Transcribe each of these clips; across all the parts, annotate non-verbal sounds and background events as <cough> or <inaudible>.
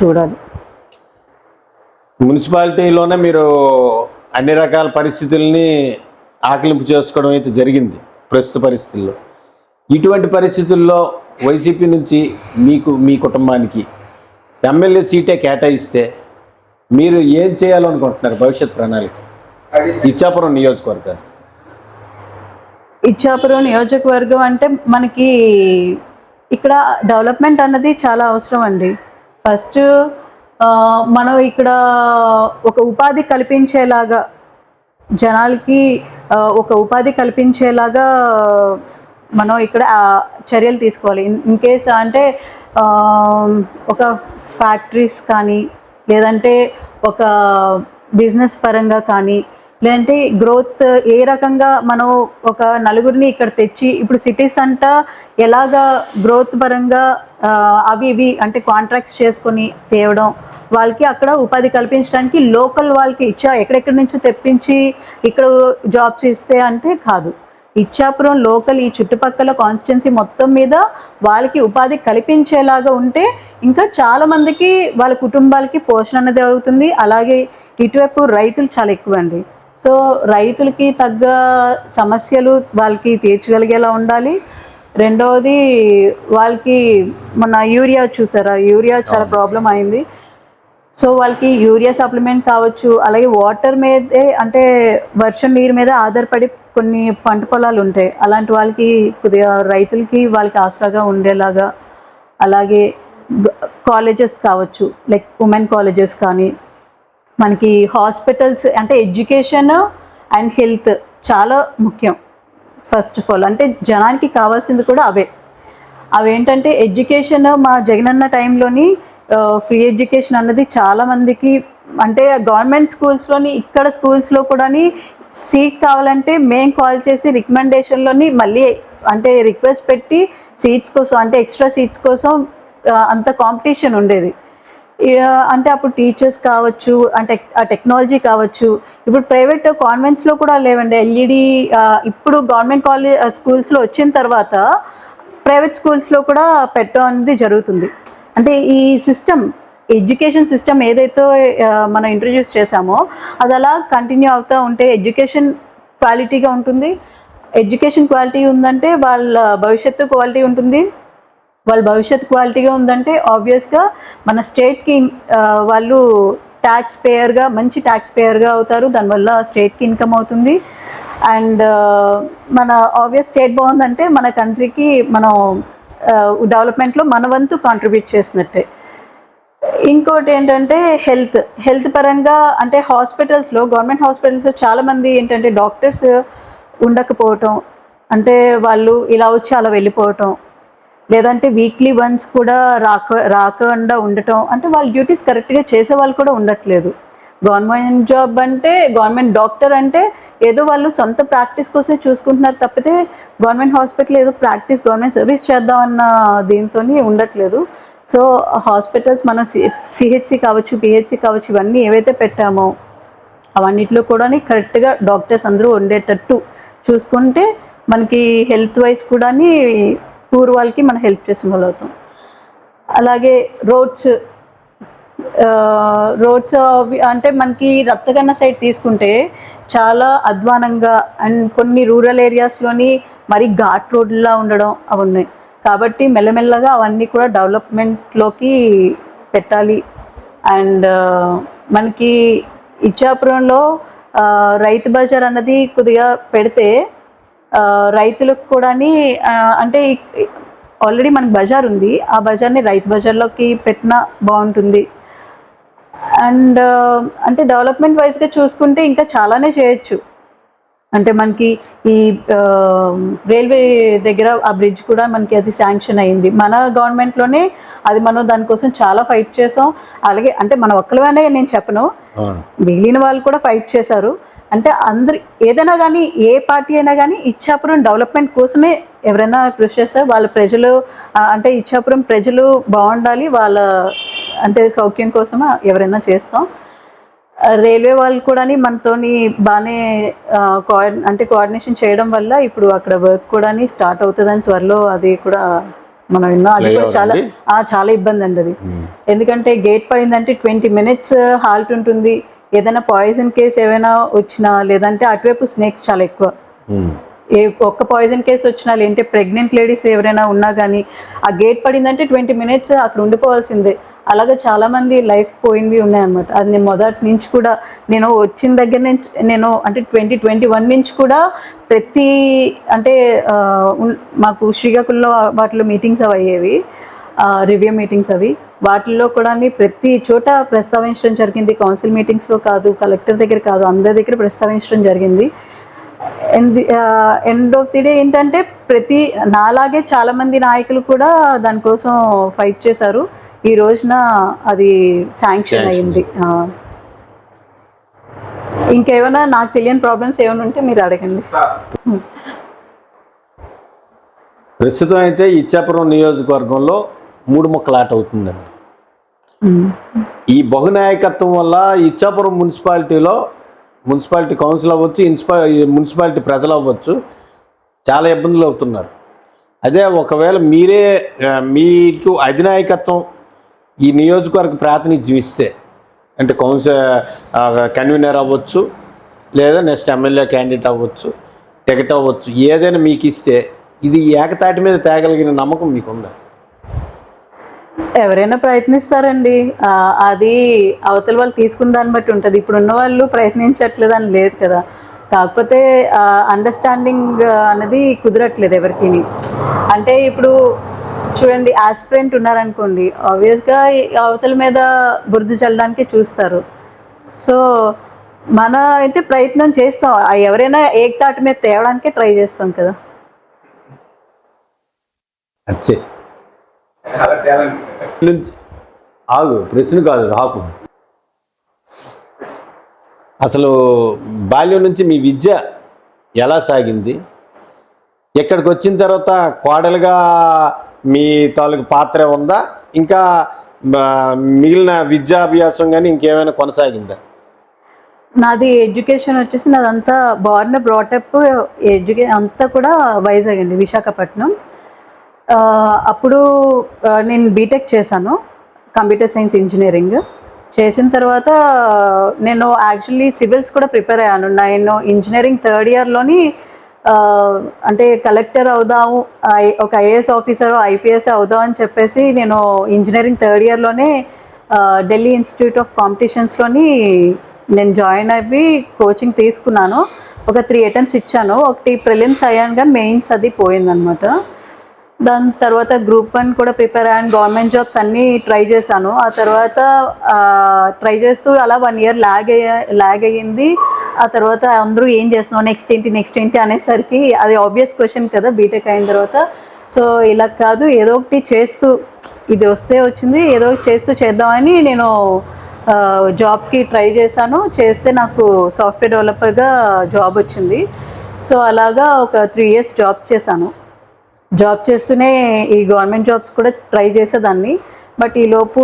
చూడాలి. మున్సిపాలిటీలోనే మీరు అన్ని రకాల పరిస్థితుల్ని ఆకలింపు చేసుకోవడం అయితే జరిగింది ప్రస్తుత పరిస్థితుల్లో. ఇటువంటి పరిస్థితుల్లో వైసీపీ నుంచి మీకు మీ కుటుంబానికి ఎమ్మెల్యే సీటే కేటాయిస్తే మీరు ఏం చేయాలనుకుంటున్నారు భవిష్యత్ ప్రణాళిక? ఇచ్చాపురం నియోజకవర్గాన్ని ఇచ్చాపురం నియోజకవర్గం అంటే మనకి ఇక్కడ డెవలప్మెంట్ అన్నది చాలా అవసరం అండి. ఫస్ట్ మనం ఇక్కడ ఒక ఉపాధి కల్పించేలాగా జనాలకి ఒక ఉపాధి కల్పించేలాగా మనం ఇక్కడ చర్యలు తీసుకోవాలి. ఇన్ కేస్ అంటే ఒక ఫ్యాక్టరీస్ కానీ లేదంటే ఒక బిజినెస్ పరంగా కానీ లేదంటే గ్రోత్ ఏ రకంగా మనం ఒక నలుగురిని ఇక్కడ తెచ్చి ఇప్పుడు సిటీస్ అంట ఎలాగా గ్రోత్ పరంగా అవి ఇవి అంటే కాంట్రాక్ట్స్ చేసుకొని తేవడం వాళ్ళకి అక్కడ ఉపాధి కల్పించడానికి లోకల్ వాళ్ళకి ఇచ్చా ఎక్కడెక్కడి నుంచో తెప్పించి ఇక్కడ జాబ్స్ ఇస్తే అంటే కాదు. ఇచ్చాపురం లోకల్ ఈ చుట్టుపక్కల కాన్స్టిట్యున్సీ మొత్తం మీద వాళ్ళకి ఉపాధి కల్పించేలాగా ఉంటే ఇంకా చాలామందికి వాళ్ళ కుటుంబాలకి పోషణ అనేది అవుతుంది. అలాగే ఇటువైపు రైతులు చాలా ఎక్కువ అండి. సో రైతులకి తగ్గ సమస్యలు వాళ్ళకి తీర్చగలిగేలా ఉండాలి. రెండవది వాళ్ళకి మన యూరియా చూసారా? యూరియా చాలా ప్రాబ్లం అయింది. సో వాళ్ళకి యూరియా సప్లిమెంట్ కావచ్చు అలాగే వాటర్ మీదే అంటే వర్షం నీరు మీద ఆధారపడి కొన్ని పంట పొలాలు ఉంటాయి. అలాంటి వాళ్ళకి కొద్దిగా రైతులకి వాళ్ళకి ఆసరాగా ఉండేలాగా అలాగే కాలేజెస్ కావచ్చు లైక్ ఉమెన్ కాలేజెస్ కానీ మనకి హాస్పిటల్స్ అంటే ఎడ్యుకేషన్ అండ్ హెల్త్ చాలా ముఖ్యం. ఫస్ట్ ఆఫ్ ఆల్ అంటే జనానికి కావాల్సింది కూడా అవే. అవేంటంటే ఎడ్యుకేషన్ మా జగనన్న టైంలోని ఫ్రీ ఎడ్యుకేషన్ అన్నది చాలామందికి అంటే గవర్నమెంట్ స్కూల్స్లోని ఇక్కడ స్కూల్స్లో కూడా సీట్ కావాలంటే మేము కాల్ చేసి రికమెండేషన్లోని మళ్ళీ అంటే రిక్వెస్ట్ పెట్టి సీట్స్ కోసం అంటే ఎక్స్ట్రా సీట్స్ కోసం అంత కాంపిటీషన్ ఉండేది. అంటే అప్పుడు టీచర్స్ కావచ్చు అంటే ఆ టెక్నాలజీ కావచ్చు ఇప్పుడు ప్రైవేట్ కాన్వెంట్స్లో కూడా లేవండి. ఎల్ఈడి ఇప్పుడు గవర్నమెంట్ కాలేజ్ స్కూల్స్లో వచ్చిన తర్వాత ప్రైవేట్ స్కూల్స్లో కూడా పెట్టడం అనేది జరుగుతుంది. అంటే ఈ సిస్టమ్ ఎడ్యుకేషన్ సిస్టమ్ ఏదైతే మనం ఇంట్రడ్యూస్ చేశామో అది అలా కంటిన్యూ అవుతూ ఉంటే ఎడ్యుకేషన్ క్వాలిటీగా ఉంటుంది. ఎడ్యుకేషన్ క్వాలిటీ ఉందంటే వాళ్ళ భవిష్యత్తు క్వాలిటీ ఉంటుంది. వాళ్ళ భవిష్యత్ క్వాలిటీగా ఉందంటే ఆబ్వియస్గా మన స్టేట్కి వాళ్ళు ట్యాక్స్ పేయర్గా మంచి ట్యాక్స్ పేయర్గా అవుతారు. దానివల్ల స్టేట్కి ఇన్కమ్ అవుతుంది. అండ్ మన ఆబ్వియస్ స్టేట్ బాగుందంటే మన కంట్రీకి మనం డెవలప్మెంట్లో మన వంతు కాంట్రిబ్యూట్ చేసినట్టే. ఇంకోటి ఏంటంటే హెల్త్ హెల్త్ పరంగా అంటే హాస్పిటల్స్లో గవర్నమెంట్ హాస్పిటల్స్లో చాలామంది ఏంటంటే డాక్టర్స్ ఉండకపోవటం. అంటే వాళ్ళు ఇలా వచ్చి అలా వెళ్ళిపోవటం. లేదంటే వీక్లీ వన్స్ కూడా రాక రాకుండా ఉండటం అంటే వాళ్ళ డ్యూటీస్ కరెక్ట్గా చేసే వాళ్ళు కూడా ఉండట్లేదు. గవర్నమెంట్ జాబ్ అంటే గవర్నమెంట్ డాక్టర్ అంటే ఏదో వాళ్ళు సొంత ప్రాక్టీస్ కోసం చూసుకుంటున్నారు తప్పితే గవర్నమెంట్ హాస్పిటల్ ఏదో ప్రాక్టీస్ గవర్నమెంట్ సర్వీస్ చేద్దామన్న దీంతో ఉండట్లేదు. సో హాస్పిటల్స్ మనం సిహెచ్సి కావచ్చు పిహెచ్సి కావచ్చు ఇవన్నీ ఏవైతే పెట్టామో అవన్నిట్లో కూడా కరెక్ట్గా డాక్టర్స్ అందరూ ఉండేటట్టు చూసుకుంటే మనకి హెల్త్ వైజ్ కూడా టూర్ వాళ్ళకి మనం హెల్ప్ చేసిన వాళ్ళు అవుతాం. అలాగే రోడ్స్ రోడ్స్ అంటే మనకి రక్తగన్న సైడ్ తీసుకుంటే చాలా అధ్వానంగా అండ్ కొన్ని రూరల్ ఏరియాస్లోని మరి ఘాట్ రోడ్లా ఉండడం అవి ఉన్నాయి. కాబట్టి మెల్లమెల్లగా అవన్నీ కూడా డెవలప్మెంట్లోకి పెట్టాలి. అండ్ మనకి ఇచ్చాపురంలో రైతు బజార్ అన్నది కొద్దిగా పెడితే రైతులకు కూడా అంటే ఆల్రెడీ మనకి బజార్ ఉంది. ఆ బజార్ని రైతు బజార్లోకి పెట్టినా బాగుంటుంది. అండ్ అంటే డెవలప్మెంట్ వైజ్గా చూసుకుంటే ఇంకా చాలానే చేయొచ్చు. అంటే మనకి ఈ రైల్వే దగ్గర ఆ బ్రిడ్జ్ కూడా మనకి అది శాంక్షన్ అయింది. మన గవర్నమెంట్లోనే అది మనం దానికోసం చాలా ఫైట్ చేసాం. అలాగే అంటే మన ఒక్కలనే నేను చెప్పను. మిగిలిన వాళ్ళు కూడా ఫైట్ చేశారు. అంటే అందరి ఏదైనా కానీ ఏ పార్టీ అయినా కానీ ఇచ్చాపురం డెవలప్మెంట్ కోసమే ఎవరైనా కృషి చేస్తారు వాళ్ళ ప్రజలు అంటే ఇచ్చాపురం ప్రజలు బాగుండాలి వాళ్ళ అంటే సౌఖ్యం కోసం ఎవరైనా చేస్తాం. రైల్వే వాళ్ళు కూడా మనతోని బాగానే ఆ, కోఆర్డి అంటే కోఆర్డినేషన్ చేయడం వల్ల ఇప్పుడు అక్కడ వర్క్ కూడా స్టార్ట్ అవుతుందని త్వరలో అది కూడా మనం ఎన్నో అది కూడా చాలా చాలా ఇబ్బంది అండి అది. ఎందుకంటే గేట్ పడిందంటే ట్వంటీ మినిట్స్ హాల్ట్ ఉంటుంది. ఏదైనా పాయిజన్ కేసు ఏమైనా వచ్చినా లేదంటే అటువైపు స్నేక్స్ చాలా ఎక్కువ. ఉమ్. ఏ ఒక్క పాయిజన్ కేసు వచ్చినా లేదంటే ప్రెగ్నెంట్ లేడీస్ ఎవరైనా ఉన్నా కానీ ఆ గేట్ పడిందంటే ట్వంటీ మినిట్స్ అక్కడ ఉండిపోవాల్సిందే. అలాగే చాలా మంది లైఫ్ పోయింది ఉన్నాయన్నమాట. అది నేను మొదటి నుంచి కూడా నేను వచ్చిన దగ్గర నుంచి నేను అంటే ట్వంటీ ట్వంటీ వన్ నుంచి కూడా ప్రతి అంటే మాకు శ్రీకాకుళంలో వాటిలో మీటింగ్స్ అవి అయ్యేవి. రివ్యూ మీటింగ్స్ అవి. వాటిల్లో కూడా ప్రతి చోట ప్రస్తావించడం జరిగింది. కౌన్సిల్ మీటింగ్స్లో కాదు కలెక్టర్ దగ్గర కాదు అందరి దగ్గర ప్రస్తావించడం జరిగింది. ఎండ్ ఆఫ్ ది డే ఏంటంటే ప్రతి నాలాగే చాలా మంది నాయకులు కూడా దానికోసం ఫైట్ చేశారు. ఈ రోజున అది శాంక్షన్. అయింది. ఇంకేమైనా నాకు తెలియని ప్రాబ్లమ్స్ ఏమైనా ఉంటే మీరు అడగండి. ప్రస్తుతం అయితే ఇచ్చాపురం నియోజకవర్గంలో మూడు ముక్కలాట అవుతుందండి. ఈ బహునాయకత్వం వల్ల ఇచ్చాపురం మున్సిపాలిటీలో మున్సిపాలిటీ కౌన్సిల్ అవ్వచ్చు ఇన్స్పా మున్సిపాలిటీ ప్రజలు అవ్వచ్చు చాలా ఇబ్బందులు అవుతున్నారు. అదే ఒకవేళ మీరే మీకు అధినాయకత్వం ఈ నియోజకవర్గ ప్రాతినిధ్యం ఇస్తే అంటే కౌన్సిల్ కన్వీనర్ అవ్వచ్చు లేదా నెక్స్ట్ ఎమ్మెల్యే క్యాండిడేట్ అవ్వచ్చు టికెట్ అవ్వచ్చు ఏదైనా మీకు ఇస్తే ఇది ఏకతాటి మీద తేగలిగిన నమ్మకం మీకుందా? ఎవరైనా ప్రయత్నిస్తారండి. అది అవతల వాళ్ళు తీసుకున్న దాన్ని బట్టి ఉంటుంది. ఇప్పుడు ఉన్న వాళ్ళు ప్రయత్నించట్లేదు అని లేదు కదా. కాకపోతే అండర్స్టాండింగ్ అనేది కుదరట్లేదు ఎవరికి అంటే ఇప్పుడు చూడండి ఆస్పిరెంట్ ఉన్నారనుకోండి ఆబ్వియస్గా అవతల మీద బురద చల్లడానికి చూస్తారు. సో మన అయితే ప్రయత్నం చేస్తాం. ఎవరైనా ఎవరైనా ఏకతాటి మీద తేవడానికే ట్రై చేస్తాం కదా. అచ్చే. నుంచి ఆగు ప్రశ్న కాదు ఆకు అసలు బాల్యం నుంచి మీ విద్య ఎలా సాగింది? ఇక్కడికి వచ్చిన తర్వాత కోడలుగా మీ తాలూకు పాత్ర ఉందా? ఇంకా మిగిలిన విద్యాభ్యాసం కానీ ఇంకేమైనా కొనసాగిందా? నాది ఎడ్యుకేషన్ వచ్చేసి నాదంతా బార్న్ బ్రాటప్ ఎడ్యుకే అంతా కూడా వైజాగ్ అండి విశాఖపట్నం. అప్పుడు నేను బీటెక్ చేశాను కంప్యూటర్ సైన్స్ ఇంజనీరింగ్ చేసిన తర్వాత నేను యాక్చువల్లీ సివిల్స్ కూడా ప్రిపేర్ అయ్యాను. నేను ఇంజనీరింగ్ థర్డ్ ఇయర్లోని అంటే కలెక్టర్ అవుదాము ఐ- ఒక ఐఏఎస్ ఆఫీసర్ ఐపీఎస్ అవుదాం అని చెప్పేసి నేను ఇంజనీరింగ్ థర్డ్ ఇయర్లోనే ఢిల్లీ ఇన్స్టిట్యూట్ ఆఫ్ కాంపిటీషన్స్లోని నేను జాయిన్ అయ్యి కోచింగ్ తీసుకున్నాను. ఒక త్రీ అటెంప్ట్స్ ఇచ్చాను. ఒకటి ప్రిలిమ్స్ అయ్యాను కానీ మెయిన్స్ అది పోయిందనమాట దాని తర్వాత గ్రూప్ వన్ కూడా ప్రిపేర్ అయ్యాను. గవర్నమెంట్ జాబ్స్ అన్నీ ట్రై చేశాను. ఆ తర్వాత ట్రై చేస్తూ అలా వన్ ఇయర్ లాగ్ అయ్యా ల్యాగ్ అయ్యింది. ఆ తర్వాత అందరూ ఏం చేస్తున్నావు? నెక్స్ట్ ఏంటి? నెక్స్ట్ ఏంటి? అనేసరికి అది ఆబ్వియస్ క్వశ్చన్ కదా బీటెక్ అయిన తర్వాత. సో ఇలా కాదు ఏదో ఒకటి చేస్తూ ఇది వస్తే వచ్చింది ఏదో ఒకటి చేస్తూ చేద్దామని నేను జాబ్కి ట్రై చేశాను. చేస్తే నాకు సాఫ్ట్వేర్ డెవలపర్గా జాబ్ వచ్చింది. సో అలాగా ఒక త్రీ ఇయర్స్ జాబ్ చేశాను. జాబ్ చేస్తూనే ఈ గవర్నమెంట్ జాబ్స్ కూడా ట్రై చేసేదాన్ని. బట్ ఈలోపు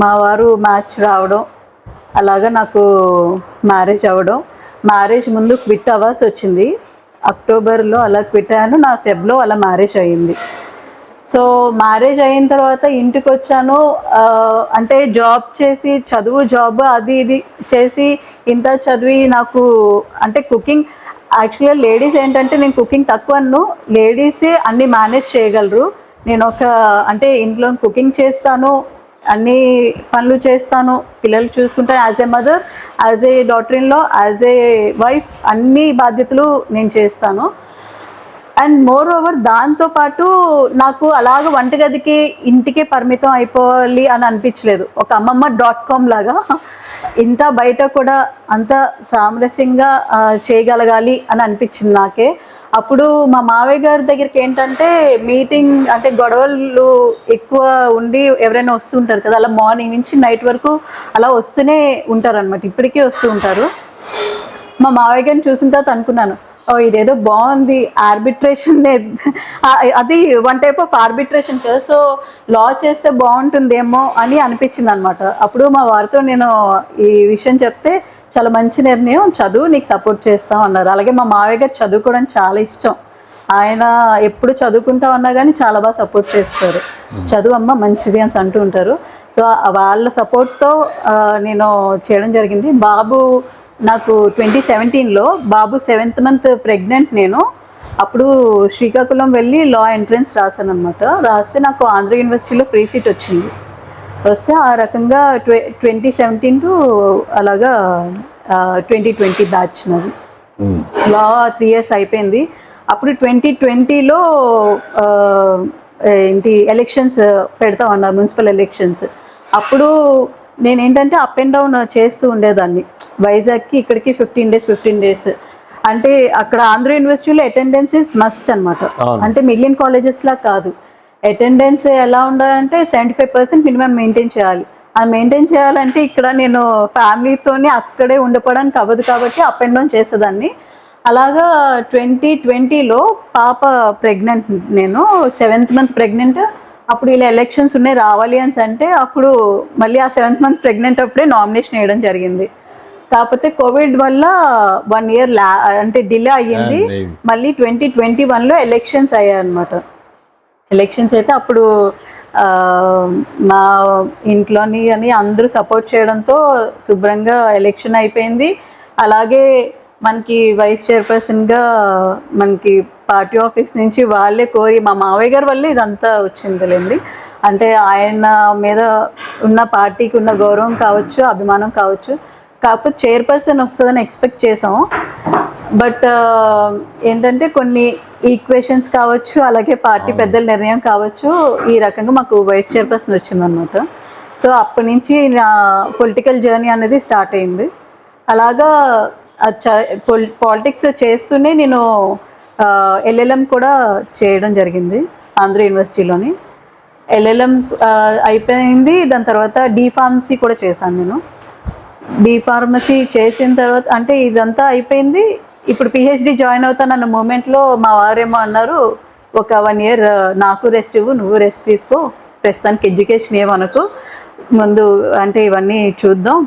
మా వారు మ్యాచ్ రావడం అలాగా నాకు మ్యారేజ్ అవ్వడం. మ్యారేజ్ ముందు క్విట్ అవ్వాల్సి వచ్చింది. అక్టోబర్లో అలా క్విట్ అయ్యాను నా ఫెబ్లో అలా మ్యారేజ్ అయ్యింది. సో మ్యారేజ్ అయిన తర్వాత ఇంటికి వచ్చాను అంటే జాబ్ చేసి చదువు జాబ్ అది ఇది చేసి ఇంత చదివి నాకు అంటే కుకింగ్ యాక్చువల్గా లేడీస్ ఏంటంటే నేను కుకింగ్ తక్కువ అన్ను లేడీసే అన్ని మేనేజ్ చేయగలరు. నేను ఒక అంటే ఇంట్లో కుకింగ్ చేస్తాను అన్ని పనులు చేస్తాను. పిల్లలు చూసుకుంటాను as a mother as a daughter in law as a wife అన్ని బాధ్యతలు నేను చేస్తాను. అండ్ మోర్ ఓవర్ దాంతోపాటు నాకు అలాగ వంటగదికి ఇంటికే పరిమితం అయిపోవాలి అని అనిపించలేదు. ఒక అమ్మమ్మ డాట్ కామ్ లాగా. ఇంత బయట కూడా అంత సామరస్యంగా చేయగలగాలి అని అనిపించింది నాకే. అప్పుడు మా మావయ్య గారి దగ్గరికి ఏంటంటే మీటింగ్ అంటే గొడవలు ఎక్కువ ఉండి ఎవరైనా వస్తుంటారు కదా అలా మార్నింగ్ నుంచి నైట్ వరకు అలా వస్తూనే ఉంటారు అనమాట ఇప్పటికీ వస్తూ ఉంటారు. మా మావయ్య గారిని చూసిన తర్వాత అనుకున్నాను ఓ ఇదేదో బాగుంది. ఆర్బిట్రేషన్ అది వన్ టైప్ ఆఫ్ ఆర్బిట్రేషన్ కదా. సో లా చేస్తే బాగుంటుందేమో అని అనిపించింది అనమాట అప్పుడు మా వారితో నేను ఈ విషయం చెప్తే చాలా మంచి నిర్ణయం. చదువు నీకు సపోర్ట్ చేస్తాం అన్నారు. అలాగే మా మావయ్య గారు చదువుకోవడం చాలా ఇష్టం. ఆయన ఎప్పుడు చదువుకుంటా ఉన్నా కానీ చాలా బాగా సపోర్ట్ చేస్తారు. చదువు అమ్మ మంచిది అని అంటూ ఉంటారు. సో వాళ్ళ సపోర్ట్తో నేను చేయడం జరిగింది. బాబు నాకు ట్వంటీ సెవెంటీన్లో బాబు సెవెంత్ మంత్ ప్రెగ్నెంట్ నేను. అప్పుడు శ్రీకాకుళం వెళ్ళి లా ఎంట్రన్స్ రాశాను అనమాట రాస్తే నాకు ఆంధ్ర యూనివర్సిటీలో ఫ్రీ సీట్ వచ్చింది. వస్తే ఆ రకంగా ట్వ ట్వంటీ సెవెంటీన్ టు అలాగా ట్వంటీ ట్వంటీ బ్యాచ్ నాది. లా త్రీ ఇయర్స్ అయిపోయింది. అప్పుడు ట్వంటీ ట్వంటీలో ఏంటి ఎలక్షన్స్ పెడతా ఉన్నారు మున్సిపల్ ఎలక్షన్స్ అప్పుడు నేను ఏంటంటే అప్ అండ్ డౌన్ చేస్తూ ఉండేదాన్ని. వైజాగ్కి ఇక్కడికి ఫిఫ్టీన్ డేస్ ఫిఫ్టీన్ డేస్ అంటే అక్కడ ఆంధ్ర యూనివర్సిటీలో అటెండెన్స్ ఇస్ మస్ట్ అనమాట. అంటే మిగిలిన కాలేజెస్ లా కాదు. అటెండెన్స్ ఎలా ఉండాలంటే seventy five percent minimum maintain చేయాలి. అది మెయింటైన్ చేయాలంటే ఇక్కడ నేను ఫ్యామిలీతోని అక్కడే ఉండిపోవడానికి అవ్వదు కాబట్టి అప్ అండ్ డౌన్ చేసేదాన్ని. అలాగా ట్వంటీ ట్వంటీలో పాప ప్రెగ్నెంట్ నేను సెవెంత్ మంత్ ప్రెగ్నెంట్ అప్పుడు ఇలా ఎలక్షన్స్ ఉన్నాయి రావాలి అని అంటే అప్పుడు మళ్ళీ ఆ సెవెంత్ మంత్ ప్రెగ్నెంట్ అప్పుడే నామినేషన్ వేయడం జరిగింది. కాకపోతే కోవిడ్ వల్ల వన్ ఇయర్ లా అంటే డిలే అయ్యింది. మళ్ళీ ట్వంటీ ట్వంటీ వన్లో ఎలక్షన్స్ అయ్యాయి అనమాట ఎలక్షన్స్ అయితే అప్పుడు మా ఇంట్లోని అని అందరూ సపోర్ట్ చేయడంతో శుభ్రంగా ఎలక్షన్ అయిపోయింది. అలాగే మనకి వైస్ చైర్పర్సన్గా మనకి పార్టీ ఆఫీస్ నుంచి వాళ్ళే కోరి మా మావయ్య గారి వల్లే ఇదంతా వచ్చిందిలేండి. అంటే ఆయన మీద ఉన్న పార్టీకి ఉన్న గౌరవం కావచ్చు అభిమానం కావచ్చు కాకపోతే చైర్పర్సన్ వస్తుందని ఎక్స్పెక్ట్ చేసాము బట్ ఏంటంటే కొన్ని ఈక్వేషన్స్ కావచ్చు అలాగే పార్టీ పెద్దల నిర్ణయం కావచ్చు ఈ రకంగా మాకు వైస్ చైర్పర్సన్ వచ్చిందనమాట సో అప్పటి నుంచి నా పొలిటికల్ జర్నీ అనేది స్టార్ట్ అయింది. అలాగా పాలిటిక్స్ చేస్తూనే నేను ఎల్ఎల్ఎం కూడా చేయడం జరిగింది ఆంధ్ర యూనివర్సిటీలోని. ఎల్ఎల్ఎం అయిపోయింది దాని తర్వాత డిఫార్మసీ కూడా చేశాను నేను. డీ ఫార్మసీ చేసిన తర్వాత అంటే ఇదంతా అయిపోయింది. ఇప్పుడు పిహెచ్డి జాయిన్ అవుతానన్న మూమెంట్లో మా వారేమో అన్నారు ఒక వన్ ఇయర్ నాకు రెస్ట్ ఇవ్వు నువ్వు రెస్ట్ తీసుకో ప్రస్తుతానికి ఎడ్యుకేషన్ ఏమనకు. ముందు అంటే ఇవన్నీ చూద్దాం.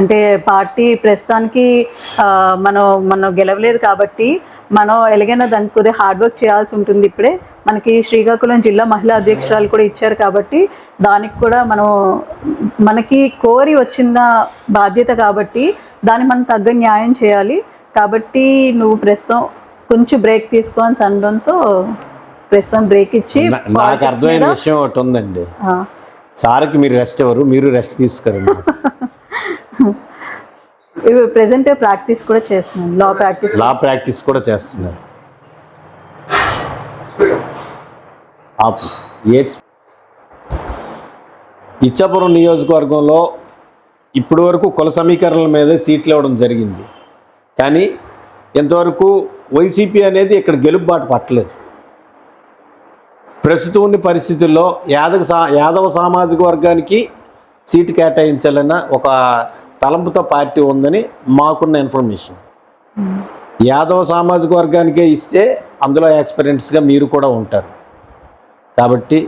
అంటే పార్టీ ప్రస్తుతానికి మనం మనం గెలవలేదు కాబట్టి మనం ఎలాగైనా దానికి కొద్దిగా హార్డ్ వర్క్ చేయాల్సి ఉంటుంది ఇప్పుడే. మనకి శ్రీకాకుళం జిల్లా మహిళా అధ్యక్షురాలు కూడా ఇచ్చారు కాబట్టి దానికి కూడా మనం మనకి కోరి వచ్చిన బాధ్యత కాబట్టి దాన్ని మనం తగ్గ న్యాయం చేయాలి. కాబట్టి నువ్వు ప్రస్తుతం కొంచెం బ్రేక్ తీసుకో అని అనడంతో ప్రస్తుతం బ్రేక్ ఇచ్చి నాకు అర్థమైన విషయం ఒకటి ఉందండి. సార్కి మీరు రెస్ట్ ఎవరు మీరు రెస్ట్ తీసుకోరండి. <laughs> ఇవి ప్రెసెంట్ ప్రాక్టీస్ కూడా చేస్తున్నాను లా ప్రాక్టీస్ లా ప్రాక్టీస్ కూడా చేస్తున్నారు. ఇచ్చాపురం నియోజకవర్గంలో ఇప్పటి వరకు కుల సమీకరణల మీద సీట్లు ఇవ్వడం జరిగింది. కానీ ఇంతవరకు వైసీపీ అనేది ఇక్కడ గెలుపుబాటు పట్టలేదు. ప్రస్తుతం ఉన్న పరిస్థితుల్లో యాదవ సా యాదవ సామాజిక వర్గానికి సీటు కేటాయించాలన్న ఒక తలంపుతో పార్టీ ఉందని మాకున్న ఇన్ఫర్మేషన్. యాదవ సామాజిక వర్గానికే ఇస్తే అందులో ఎక్స్పీరియన్స్గా మీరు కూడా ఉంటారు. కాబట్టి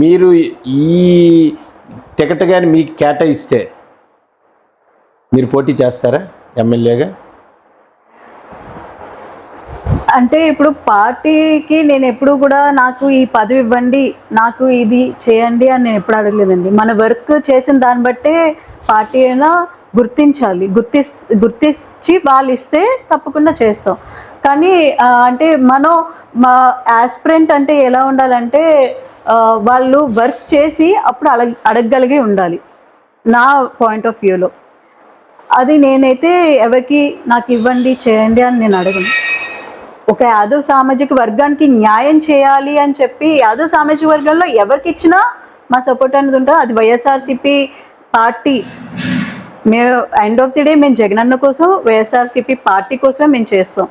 మీరు ఈ టికెట్ కానీ మీకు కేటాయిస్తే మీరు పోటీ చేస్తారా ఎమ్మెల్యేగా? అంటే ఇప్పుడు పార్టీకి నేను ఎప్పుడు కూడా నాకు ఈ పదవి ఇవ్వండి నాకు ఇది చేయండి అని నేను ఎప్పుడు అడగలేదండి. మన వర్క్ చేసిన దాన్ని బట్టే పార్టీ అయినా గుర్తించాలి గుర్తి గుర్తించి వాళ్ళు ఇస్తే తప్పకుండా చేస్తాం. కానీ అంటే మనం మా యాస్పిరెంట్ అంటే ఎలా ఉండాలంటే వాళ్ళు వర్క్ చేసి అప్పుడు అడగ అడగగలిగి ఉండాలి నా పాయింట్ ఆఫ్ వ్యూలో అది నేనైతే ఎవరికి నాకు ఇవ్వండి చేయండి అని నేను అడగను. ఒక యాదవ్ సామాజిక వర్గానికి న్యాయం చేయాలి అని చెప్పి యాదవ్ సామాజిక వర్గంలో ఎవరికి ఇచ్చినా మా సపోర్ట్ అనేది ఉంటుంది. అది వైఎస్ఆర్సిపి పార్టీ. మేము ఎండ్ ఆఫ్ ది డే మేము జగనన్న కోసం వైఎస్ఆర్సీపీ పార్టీ కోసమే మేము చేస్తాం.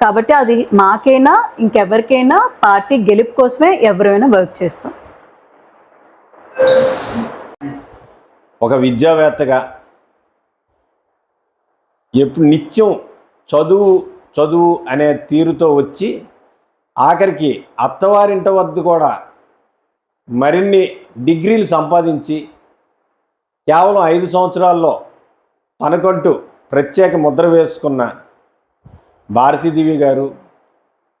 కాబట్టి అది మాకైనా ఇంకెవరికైనా పార్టీ గెలుపు కోసమే ఎవరైనా వర్క్ చేస్తాం. ఒక విద్యావేత్తగా ఎప్పుడు నిత్యం చదువు చదువు అనే తీరుతో వచ్చి ఆఖరికి అత్తవారింట వద్ద కూడా మరిన్ని డిగ్రీలు సంపాదించి కేవలం ఐదు సంవత్సరాల్లో తనకంటూ ప్రత్యేక ముద్ర వేసుకున్న భారతీదేవి గారు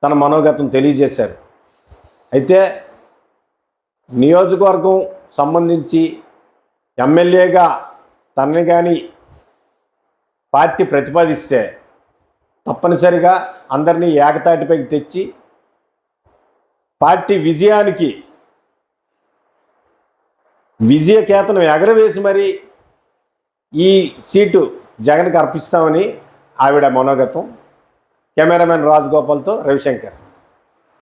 తన మనోగతం తెలియజేశారు. అయితే నియోజకవర్గం సంబంధించి ఎమ్మెల్యేగా తనని కానీ పార్టీ ప్రతిపాదిస్తే తప్పనిసరిగా అందరినీ ఏకతాటిపైకి తెచ్చి పార్టీ విజయానికి విజయకేతనం ఎగరవేసి మరి ఈ సీటు జగన్కి అర్పిస్తామని ఆవిడ మనోగతం. కెమెరామెన్ రాజగోపాల్తో రవిశంకర్.